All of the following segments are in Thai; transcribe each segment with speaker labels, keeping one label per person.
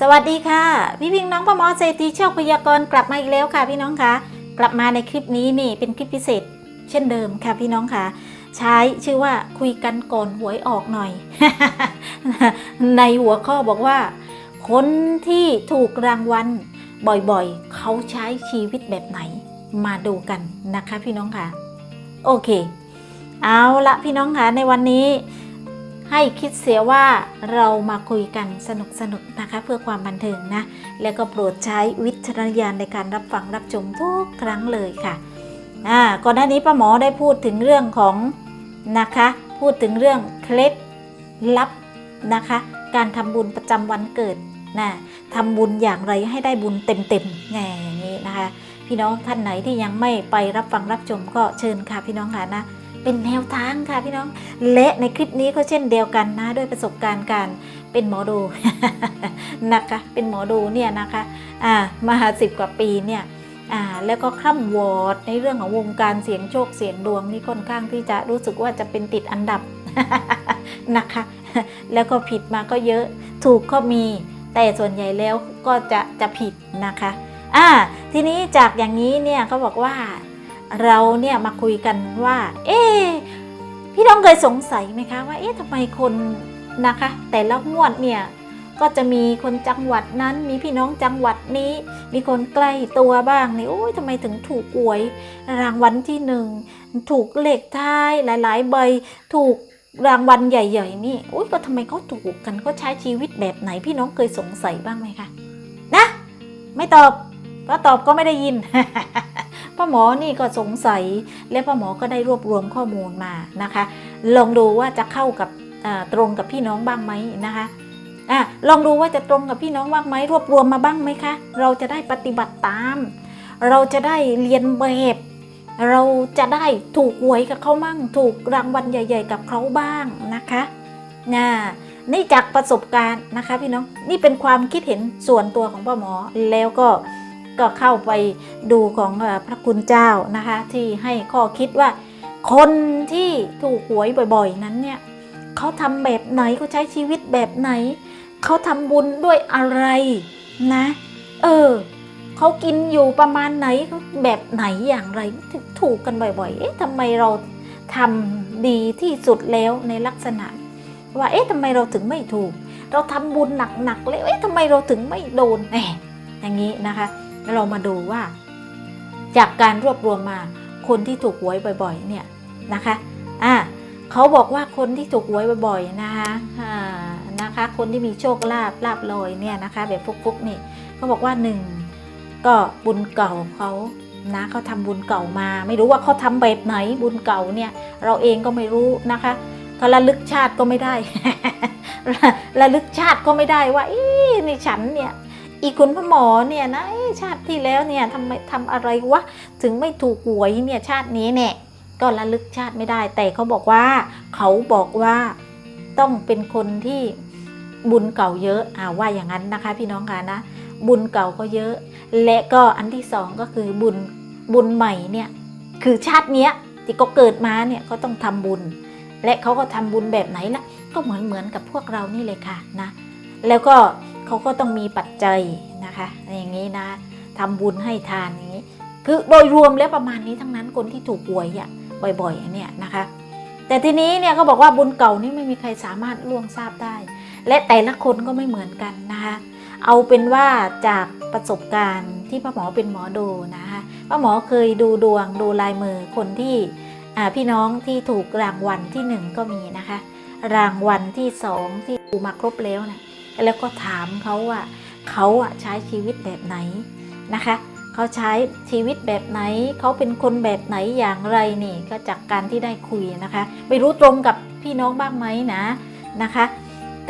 Speaker 1: สวัสดีค่ะ พี่พิงน้องประมอเศรษฐีโชคพยากรณ์กลับมาอีกแล้วค่ะพี่น้องคะกลับมาในคลิปนี้นี่เป็นคลิปพิเศษ เช่นเดิมค่ะพี่น้องค่ะใช้ชื่อว่าคุยกันก่อนหวยออกหน่อย ในหัวข้อบอกว่า คนที่ถูกรางวัลบ่อยๆ เขาใช้ชีวิตแบบไหน มาดูกันนะคะพี่น้องค่ะโอเค เอาละพี่น้องค่ะในวันนี้ ให้คิดเสียว่าเรามาคุยกันสนุกสนุกๆนะคะ เพื่อความบันเทิงนะ แล้วก็โปรดใช้วิจารณญาณในการรับฟังรับชมทุกครั้งเลยค่ะอ่าก่อนหน้านี้ป้าหมอได้พูดถึงเรื่องของนะคะ พูดถึงเรื่องเคล็ดลับนะคะ การทำบุญประจำวันเกิดนะทำบุญอย่างไรให้ได้บุญเต็มๆแง่อย่างนี้นะคะ พี่น้องท่านไหนที่ยังไม่ไปรับฟังรับชมก็เชิญค่ะพี่น้องค่ะนะ เป็นแนวทางค่ะพี่น้อง และในคลิปนี้ก็เช่นเดียวกันนะด้วยประสบการณ์การเป็นหมอดูนะคะเป็นหมอดูเนี่ยนะคะอ่ามาสิบกว่าปีเนี่ยอ่าแล้วก็คร่ำวอดในเรื่องของวงการเสียงโชคเสียงดวงนี่ค่อนข้างที่จะรู้สึกว่าจะเป็นติดอันดับนะคะ แล้วก็ผิดมาก็เยอะถูกก็มี แต่ส่วนใหญ่แล้วก็จะจะผิดนะคะอ่าทีนี้จากอย่างนี้เนี่ยเขาบอกว่า เราเนี่ยมาคุยกันว่า เอ๊พี่น้องเคยสงสัยไหมคะว่าเอ๊ะทำไมคนนะคะ แต่ละงวดเนี่ยก็จะมีคนจังหวัดนั้นมีพี่น้องจังหวัดนี้ มีคนใกล้ตัวบ้างนี่โอ้ยทำไมถึงถูกหวย รางวัลที่หนึ่งถูกเลขท้ายหลาย ๆ ใบถูกรางวัลใหญ่ ๆ นี่โอ้ยก็ทำไมเขาถูกกันก็ใช้ชีวิตแบบไหนพี่น้องเคยสงสัยบ้างไหมคะนะ ไม่ตอบเพราะตอบก็ไม่ได้ยิน พ่อหมอนี่ก็สงสัย และพ่อหมอก็ได้รวบรวมข้อมูลมานะคะ ลองดูว่าจะเข้ากับตรงกับพี่น้องบ้างไหมนะคะอะลองดูว่าจะตรงกับพี่น้องบ้างไหมรวบรวมมาบ้างไหมคะ เราจะได้ปฏิบัติตาม เราจะได้เรียนแบบเราจะได้ถูกหวยกับเขามั่ง ถูกรางวัลใหญ่ ๆ กับเขาบ้างนะคะนะนี่จากประสบการณ์นะคะพี่น้องนี่เป็นความคิดเห็นส่วนตัวของพ่อหมอแล้วก็ ก็เข้าไปดูของพระคุณเจ้านะคะ ที่ให้ข้อคิดว่า คนที่ถูกหวยบ่อยๆ นั้นเนี่ยเขาทำแบบไหนเขาใช้ชีวิตแบบไหน เขาทำบุญด้วยอะไรนะ เออเขากินอยู่ประมาณไหนแบบไหนอย่างไรถึงถูกกันบ่อยๆ เอ๊ะทำไมเราทำดีที่สุดแล้วในลักษณะ ว่าเอ๊ะทำไมเราถึงไม่ถูก เราทำบุญหนักๆเลยเอ๊ะทำไมเราถึงไม่โดนแหมอย่างนี้นะคะ แล้วเรามาดูว่า จากการรวบรวมมาคนที่ถูกหวยบ่อย ๆ เนี่ยนะคะอ่าเขาบอกว่าคนที่ถูกหวยบ่อยๆนะคะอ่านะคะ คนที่มีโชคลาภลาบลอยเนี่ยนะคะ แบบฟุกๆนี่เขาบอกว่าหนึ่งก็บุญเก่าเขานะเขาทำบุญเก่ามา ไม่รู้ว่าเขาทำแบบไหนบุญเก่าเนี่ย เราเองก็ไม่รู้นะคะก็ระลึกชาติก็ไม่ได้ระระลึกชาติก็ไม่ได้ว่าอีในฉันเนี่ย อีคุณพ่อหมอเนี่ยนะชาติที่แล้วเนี่ยทำไมทำอะไรวะถึงไม่ถูกหวยเนี่ยชาตินี้เนี่ยก็ระลึกชาติไม่ได้ แต่เขาบอกว่า เขาบอกว่าต้องเป็นคนที่บุญเก่าเยอะอ่าว่าอย่างนั้นนะคะ พี่น้องคะนะบุญเก่าก็เยอะ และก็อันที่สองก็คือบุญบุญใหม่เนี่ยคือชาติเนี้ยที่เขาเกิดมาเนี่ยเขาต้องทำบุญ และเขาก็ทำบุญแบบไหนล่ะก็เหมือนเหมือนกับพวกเรานี่เลยค่ะนะ แล้วก็ เขาก็ต้องมีปัจจัยนะคะอย่างนี้นะทำบุญให้ทานอย่างนี้ คือโดยรวมแล้วประมาณนี้ทั้งนั้นคนที่ถูกหวยอะบ่อยๆเนี่ยนะคะ แต่ทีนี้เนี่ยเขาบอกว่าบุญเก่านี่ไม่มีใครสามารถล่วงทราบได้ และแต่ละคนก็ไม่เหมือนกันนะคะเอาเป็นว่าจากประสบการณ์ที่ป้าหมอเป็นหมอดูนะคะป้าหมอเคยดูดวงดูลายมือคนที่พี่น้องที่ถูกรางวัลที่หนึ่งก็มีนะคะ รางวัลที่สองที่ดูมาครบแล้วนะ แล้วก็ถามเขาว่าเขาอะใช้ชีวิตแบบไหนนะคะเขาใช้ชีวิตแบบไหน เขาเป็นคนแบบไหนอย่างไรนี่ ก็จากการที่ได้คุยนะคะ ไม่รู้ตรงกับพี่น้องบ้างไหมนะนะคะ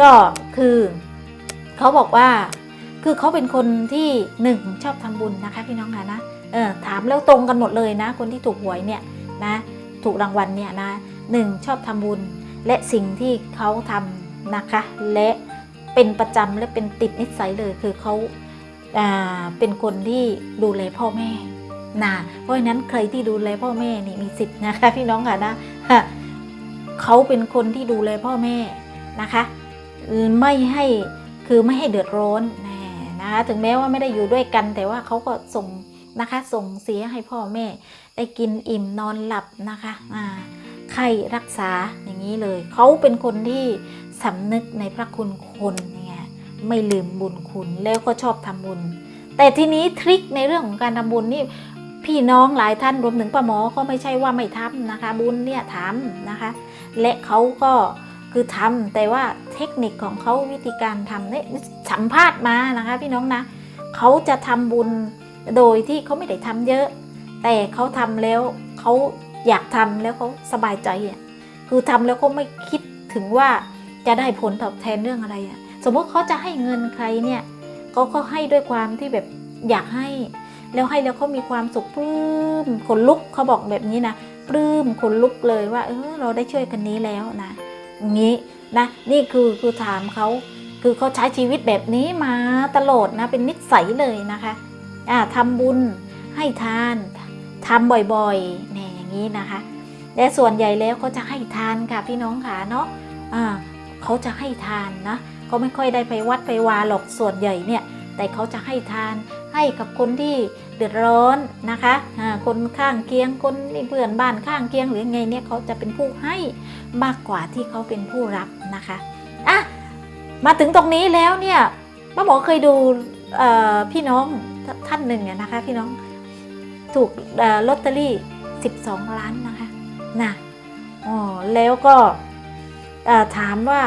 Speaker 1: ก็คือเขาบอกว่า คือเขาเป็นคนที่หนึ่งชอบทำบุญนะคะ พี่น้องค่ะนะเออถามแล้วตรงกันหมดเลยนะ คนที่ถูกหวยเนี่ยนะถูกรางวัลเนี่ยนะหนึ่งชอบทำบุญ และสิ่งที่เขาทำนะคะ และ เป็นประจำและเป็นติดนิสัยเลยคือเขาเป็นคนที่ดูแลพ่อแม่นะเพราะฉะนั้นใครที่ดูแลพ่อแม่นี่มีสิทธิ์นะคะพี่น้องค่ะนะเขาเป็นคนที่ดูแลพ่อแม่นะคะไม่ให้คือไม่ให้เดือดร้อนนะนะคะถึงแม้ว่าไม่ได้อยู่ด้วยกัน แต่ว่าเขาก็ส่งนะคะส่งเสียให้พ่อแม่ ได้กินอิ่มนอนหลับนะคะไข้รักษาอย่างนี้เลย เขาเป็นคนที่ สำนึกในพระคุณคนไงไม่ลืมบุญคุณแล้วก็ชอบทำบุญ แต่ทีนี้ทริคในเรื่องของการทำบุญนี่พี่น้องหลายท่านรวมถึงป้าหมอก็ไม่ใช่ว่าไม่ทำนะคะ บุญเนี่ยทำนะคะ และเขาก็คือทำแต่ว่าเทคนิคของเขาวิธีการทำเนี่ยสัมภาษณ์มานะคะ พี่น้องนะเขาจะทำบุญโดยที่เขาไม่ได้ทำเยอะ แต่เขาทำแล้วเขาอยากทำแล้วเขาสบายใจอะคือทำแล้วก็ไม่คิดถึงว่า จะได้ผลตอบแทนเรื่องอะไรอะ สมมติเขาจะให้เงินใครเนี่ยเขาก็ให้ด้วยความที่แบบอยากให้ แล้วให้แล้วเขามีความสุขปลื้มขนลุกเขาบอกแบบนี้นะปลื้มขนลุกเลยว่า เออเราได้ช่วยกันนี้แล้วนะงนี้นะนี่คือคือถามเขาคือเขาใช้ชีวิตแบบนี้มาตลอดนะเป็นนิสัยเลยนะคะอ่าทำบุญให้ทานทำบ่อยๆเนี่ยอย่างนี้นะคะ และส่วนใหญ่แล้วเขาจะให้ทานค่ะพี่น้องค่ะเนาะอ่า เขาจะให้ทานนะเขาไม่ค่อยได้ไปวัดไปวาหรอกส่วนใหญ่เนี่ยแต่เขาจะให้ทานให้กับคนที่เดือดร้อนนะคะคนข้างเคียงคนเพื่อนบ้านข้างเคียงหรือไงเนี่ยเขาจะเป็นผู้ให้มากกว่าที่เขาเป็นผู้รับนะคะอะมาถึงตรงนี้แล้วเนี่ยป้าหมอเคยดูพี่น้องท่านหนึ่งนะคะ พี่น้องถูกลอตเตอรี่ 12 ล้านนะคะนะอ๋อแล้วก็ ถามว่า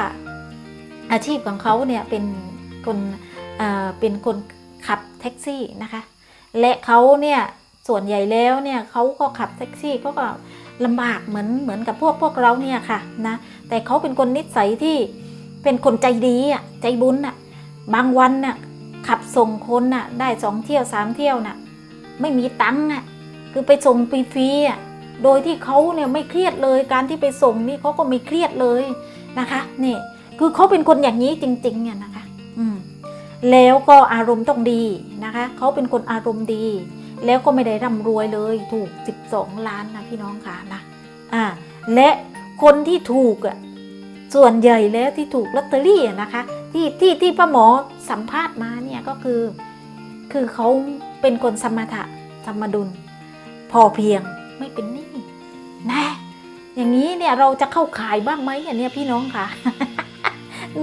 Speaker 1: อาชีพของเขาเนี่ยเป็นคนเป็นคนขับแท็กซี่นะคะ และเขาเนี่ยส่วนใหญ่แล้วเนี่ยเขาก็ขับแท็กซี่เขาก็ลำบากเหมือนเหมือนกับพวกพวกเราเนี่ยค่ะนะแต่เขาเป็นคนนิสัยที่เป็นคนใจดีอะใจบุญอะบางวันน่ะขับส่งคนน่ะได้สองเที่ยวสามเที่ยวน่ะไม่มีตังค์อะคือไปส่งฟรีๆอะ โดยที่เขาเนี่ยไม่เครียดเลยการที่ไปส่งนี่เขาก็ไม่เครียดเลยนะคะนี่คือเขาเป็นคนอย่างนี้จริงๆอะนะคะอืมแล้วก็อารมณ์ต้องดีนะคะเขาเป็นคนอารมณ์ดี แล้วก็ไม่ได้ร่ำรวยเลยถูก 12 ล้านนะพี่น้องค่ะนะอ่าและคนที่ถูกอะส่วนใหญ่แล้วที่ถูกลอตเตอรี่นะคะที่ที่ที่ป้าหมอสัมภาษณ์มาเนี่ยก็คือ คือเขาเป็นคนสมถะสมดุล พอเพียงไม่เป็น อย่างนี้เนี่ยเราจะเข้าขายบ้างไหมอันเนี้ยพี่น้องค่ะ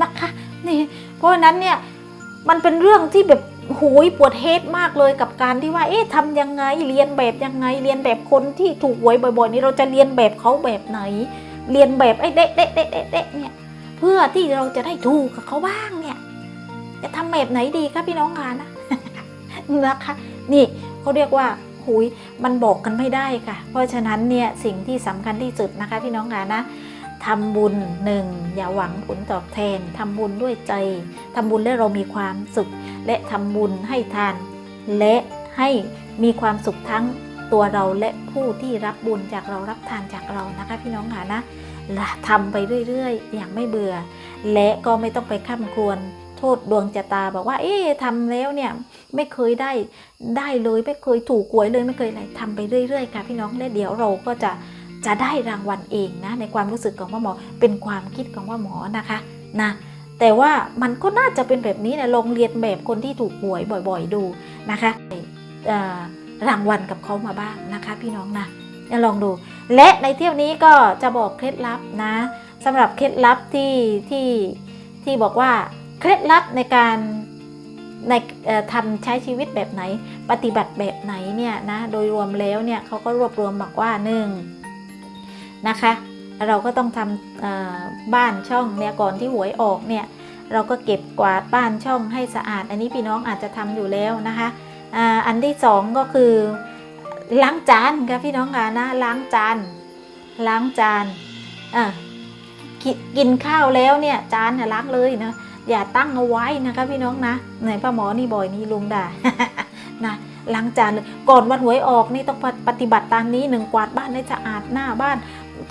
Speaker 1: นะคะนี่เพราะฉะนั้นเนี่ยมันเป็นเรื่องที่แบบหูยปวดเฮดมากเลยกับการที่ว่าเอ๊ะทำยังไงเรียนแบบยังไงเรียนแบบคนที่ถูกหวยบ่อยๆ นี่เราจะเรียนแบบเขาแบบไหน เรียนแบบไอ้เด๊ะเด๊ะเด๊ะเด๊ะเนี่ยเพื่อที่เราจะได้ถูกกับเขาบ้างเนี่ยจะทำแบบไหนดีคะพี่น้องคะนะนะคะ นี่เขาเรียกว่า หุย มันบอกกันไม่ได้ค่ะ เพราะฉะนั้นเนี่ยสิ่งที่สำคัญที่สุดนะคะพี่น้องคะนะทำบุญหนึ่งอย่าหวังผลตอบแทนทำบุญด้วยใจทำบุญแล้วเรามีความสุข และทำบุญให้ทาน และให้มีความสุขทั้งตัวเราและผู้ที่รับบุญจากเรารับทานจากเรานะคะ พี่น้องค่ะนะละทำไปเรื่อย ๆ อย่างไม่เบื่อ และก็ไม่ต้องไปข้ามควร โทษดวงชะตาบอกว่า เอ๊ะทำแล้วเนี่ยไม่เคยได้ได้เลยไม่เคยถูกหวยเลยไม่เคยอะไรทำไปเรื่อยๆค่ะพี่น้องและเดี๋ยวเราก็จะจะได้รางวัลเองนะในความรู้สึกของพ่อหมอเป็นความคิดของพ่อหมอนะคะนะแต่ว่ามันก็น่าจะเป็นแบบนี้นะลองเรียนแบบคนที่ถูกหวยบ่อยๆดูนะคะรางวัลกับเขามาบ้างนะคะ พี่น้องนะลองดู และในเที่ยวนี้ก็จะบอกเคล็ดลับนะสำหรับเคล็ดลับที่ที่ที่บอกว่า เคล็ดลับในการในทำใช้ชีวิตแบบไหน ปฏิบัติแบบไหนเนี่ยนะโดยรวมแล้วเนี่ยเขาก็รวบรวมบอกว่าหนึ่งนะคะเราก็ต้องทำบ้านช่องเนี่ยก่อนที่หวยออกเนี่ยเราก็เก็บกวาดบ้านช่องให้สะอาด อันนี้พี่น้องอาจจะทำอยู่แล้วนะคะอันที่สองก็คือล้างจานค่ะพี่น้องค่ะนะล้างจานล้างจานกินข้าวแล้วเนี่ยจานล้างเลยนะ อย่าตั้งเอาไว้นะคะพี่น้องนะไหนป้าหมอนี่บ่อยนี่ลุงด่านะล้างจานเลยก่อนวันหวยออกนี่ต้องปฏิบัติตามนี้หนึ่งกวาดบ้านให้สะอาดหน้าบ้าน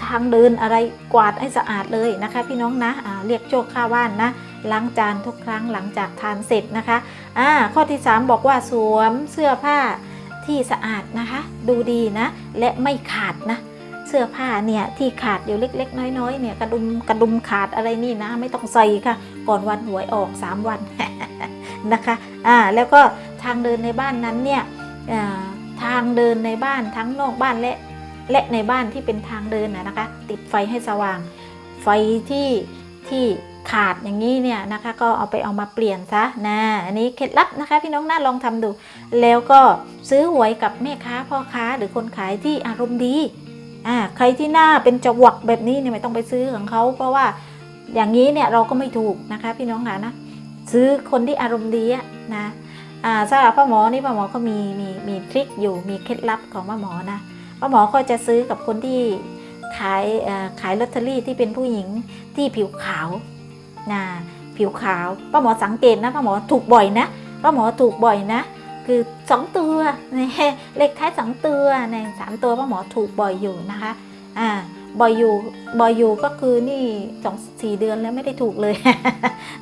Speaker 1: ทางเดินอะไรกวาดให้สะอาดเลยนะคะ พี่น้องนะอ่าเรียกโชคข้าบ้านนะล้างจานทุกครั้งหลังจากทานเสร็จนะคะอ่าข้อที่ 3 บอกว่าสวมเสื้อผ้าที่สะอาดนะคะ ดูดีนะ และไม่ขาดนะ เสื้อผ้าเนี่ยที่ขาดอยู่เล็ก ๆ น้อยๆเนี่ยกระดุมกระดุมขาดอะไรนี่นะ ไม่ต้องใส่ค่ะ ก่อนวันหวยออก 3 วันนะคะอ่าแล้วก็ทางเดินในบ้านนั้นเนี่ยทางเดินในบ้านทั้งนอกบ้านและและในบ้านที่เป็นทางเดินนะนะคะ ติดไฟให้สว่าง ไฟที่ที่ขาดอย่างนี้เนี่ยนะคะ ก็เอาไปเอามาเปลี่ยนซะนะอันนี้เคล็ดลับนะคะ พี่น้องน่าลองทำดู แล้วก็ซื้อหวยกับแม่ค้าพ่อค้าหรือคนขายที่อารมณ์ดี อ่าใครที่หน้าเป็นจวักแบบนี้เนี่ยไม่ต้องไปซื้อของเขาเพราะว่าอย่างนี้เนี่ยเราก็ไม่ถูกนะคะ พี่น้องค่ะนะซื้อคนที่อารมณ์ดีอะนะอ่าสำหรับป้าหมอนี่ป้าหมอก็มีมีมีทริคอยู่มีเคล็ดลับของป้าหมอนะป้าหมอก็จะซื้อกับคนที่ขายขายลอตเตอรี่ที่เป็นผู้หญิงที่ผิวขาวนะผิวขาวป้าหมอสังเกตนะป้าหมอถูกบ่อยนะป้าหมอถูกบ่อยนะ คือสองตัวเนี่ยเลขท้ายสองตัวในสามตัวป้าหมอถูกบ่อยอยู่นะคะอ่าบ่อยอยู่บ่อยอยู่ก็คือนี่สองสี่เดือนแล้วไม่ได้ถูกเลย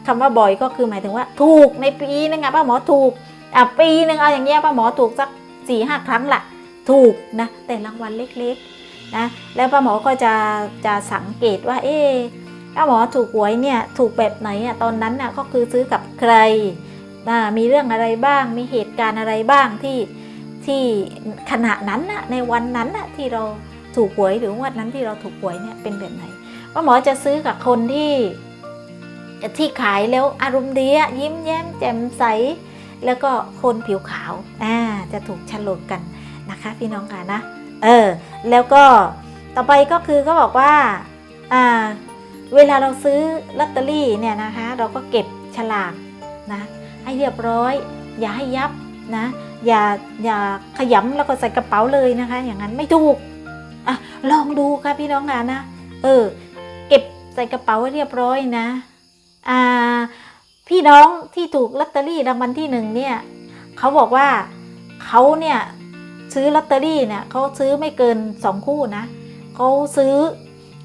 Speaker 1: คำว่าบ่อยก็คือหมายถึงว่า ถูกในปีนึงอะป้าหมอถูกอะปีนึงเอาอย่างเงี้ยป้าหมอถูกสักสี่ห้าครั้งละถูกนะแต่รางวัลเล็กๆนะแล้วป้าหมอก็จะจะสังเกตว่าเอ๊ะป้าหมอถูกหวยเนี่ยถูกแบบไหนอะตอนนั้นน่ะก็คือซื้อกับใคร มีเรื่องอะไรบ้าง มีเหตุการณ์อะไรบ้างที่ที่ขณะนั้นนะในวันนั้นนะที่เราถูกหวยหรือวันนั้นที่เราถูกหวยเนี่ยเป็นแบบไหนป้าหมอจะซื้อกับคนที่ที่ขายแล้วอารมณ์ดียิ้มแย้มแจ่มใส แล้วก็คนผิวขาวอ่าจะถูกฉลกกันนะคะ พี่น้องค่ะนะเออแล้วก็ต่อไปก็คือก็บอกว่าอ่าเวลาเราซื้อลอตเตอรี่เนี่ยนะคะ เราก็เก็บฉลากนะ ให้เรียบร้อย อย่าให้ยับนะอย่าอย่าขยำแล้วก็ใส่กระเป๋าเลยนะคะ อย่างนั้นไม่ถูกอะลองดูค่ะพี่น้องค่ะนะเออ เก็บใส่กระเป๋าให้เรียบร้อยนะอ่าพี่น้องที่ถูกลอตเตอรี่รางวัลที่หนึ่งเนี่ยเขาบอกว่าเขาเนี่ยซื้อลอตเตอรี่เนี่ยเขาซื้อไม่เกินสองคู่นะเขาซื้อ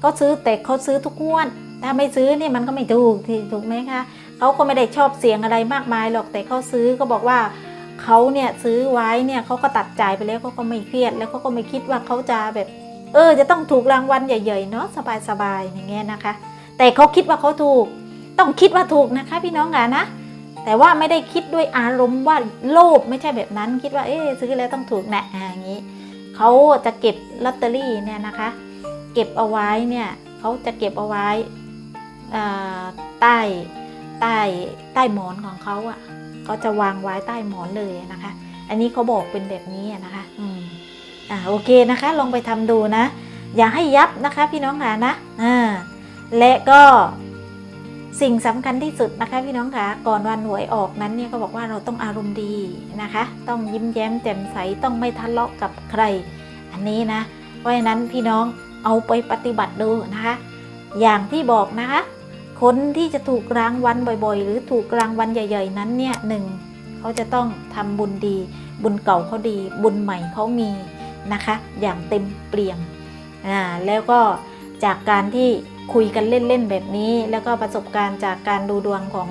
Speaker 1: ก็ซื้อแต่เขาซื้อทุกงวดถ้าไม่ซื้อเนี่ยมันก็ไม่ถูกที่ถูกไหมคะ เขาก็ไม่ได้ชอบเสียงอะไรมากมายหรอกแต่เขาซื้อก็บอกว่าเขาเนี่ยซื้อไว้เนี่ยเขาก็ตัดใจไปแล้วเขาก็ไม่เครียด แล้วเขาก็ไม่คิดว่าเขาจะแบบ เออ จะต้องถูกรางวัลใหญ่ๆเนาะสบายๆอย่างเงี้ยนะคะ แต่เขาคิดว่าเขาถูก ต้องคิดว่าถูกนะคะ พี่น้องค่ะนะแต่ว่าไม่ได้คิดด้วยอารมณ์ว่าโลภไม่ใช่แบบนั้น คิดว่าเอ๊ซื้อแล้วต้องถูกแนะอ่อย่างนี้เขาจะเก็บลอตเตอรี่เนี่ยนะคะ เก็บเอาไว้เนี่ยเขาจะเก็บเอาไว้ใต้ ใต้ใต้หมอนของเขาอะ่ะ ก็จะวางไว้ใต้หมอนเลยนะคะ อันนี้เขาบอกเป็นแบบนี้อะนะคะ อืมอ่าโอเคนะคะ ลองไปทำดูนะ อย่าให้ยับนะคะ พี่น้องค่ะนะอ่าและก็สิ่งสำคัญที่สุดนะคะพี่น้องคะก่อนวันหวยออกนั้นเนี่ยก็บอกว่าเราต้องอารมณ์ดีนะคะ ต้องยิ้มแย้มแจ่มใสต้องไม่ทะเลาะกับใคร อันนี้นะ เพราะฉะนั้นพี่น้องเอาไปปฏิบัติดูนะคะ อย่างที่บอกนะคะ คนที่จะถูกรางวัลบ่อยๆ หรือถูกรางวัลใหญ่ ๆ นั้นเนี่ยหนึ่งเขาจะต้องทำบุญดี บุญเก่าเขาดี บุญใหม่เขามีนะคะ อย่างเต็มเปี่ยมอ่าแล้วก็จากการที่คุยกันเล่นๆแบบนี้ แล้วก็ประสบการณ์จากการดูดวงของ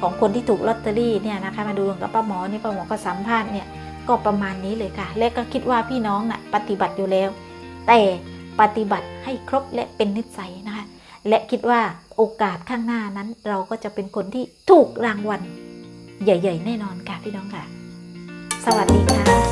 Speaker 1: ของคนที่ถูกลอตเตอรี่เนี่ยนะคะมาดูดวงกับป้าหมอนี่ป้าหมอก็สัมภาษณ์เนี่ยก็ประมาณนี้เลยค่ะ และก็คิดว่าพี่น้องน่ะปฏิบัติอยู่แล้ว แต่ปฏิบัติให้ครบและเป็นนิสัยนะคะและคิดว่า โอกาสข้างหน้านั้นเราก็จะเป็นคนที่ถูกรางวัล ใหญ่ ๆ แน่นอนค่ะพี่น้องค่ะ สวัสดีค่ะ